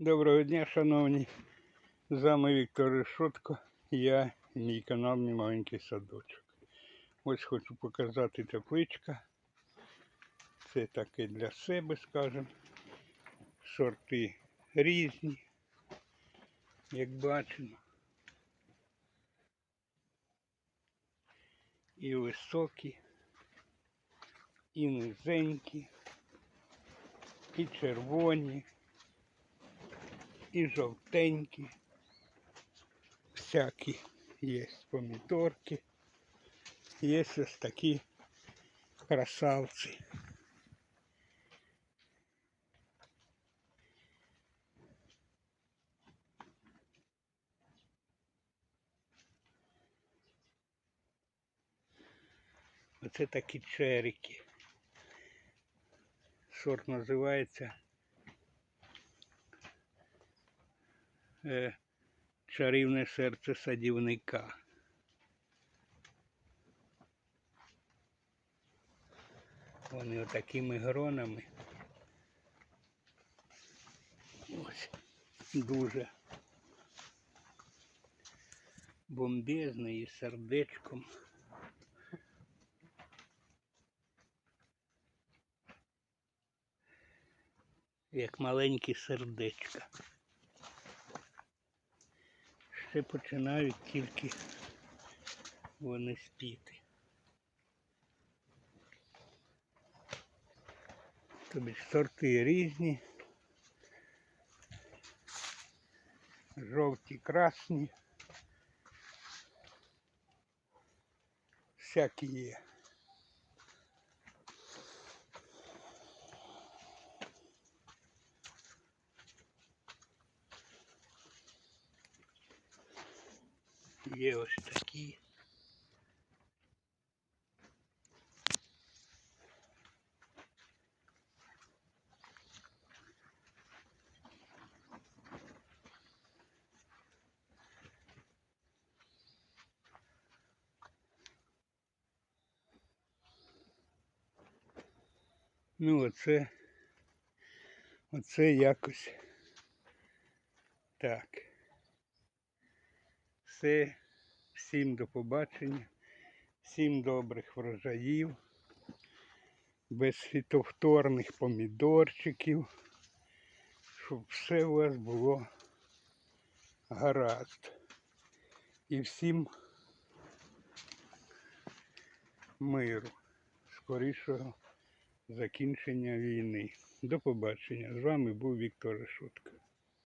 Доброго дня, шановні. З вами Віктор Решотко. Я мій канал Мій маленький садочок. Ось хочу показати тепличка. Це таке для себе, скажімо. Сорти різні, як бачимо. І високі, і низенькі, і червоні і жовтенькі. Всякі є помідорки. Є ось такі красавці. Оце такі черики. Сорт називається чарівне серце садівника. Вони отакими гронами. Ось дуже бомбезний сердечком. Як маленькі сердечка. Ще починають тільки вони спіти. Тобі сорти різні. Жовті, красні. Всякі є. Є ось такі. Ну, оце, оце якось так. Все, всім до побачення, всім добрих врожаїв, без фітовторних помідорчиків, щоб все у вас було гаразд. І всім миру, скорішого закінчення війни. До побачення. З вами був Віктор Решутка.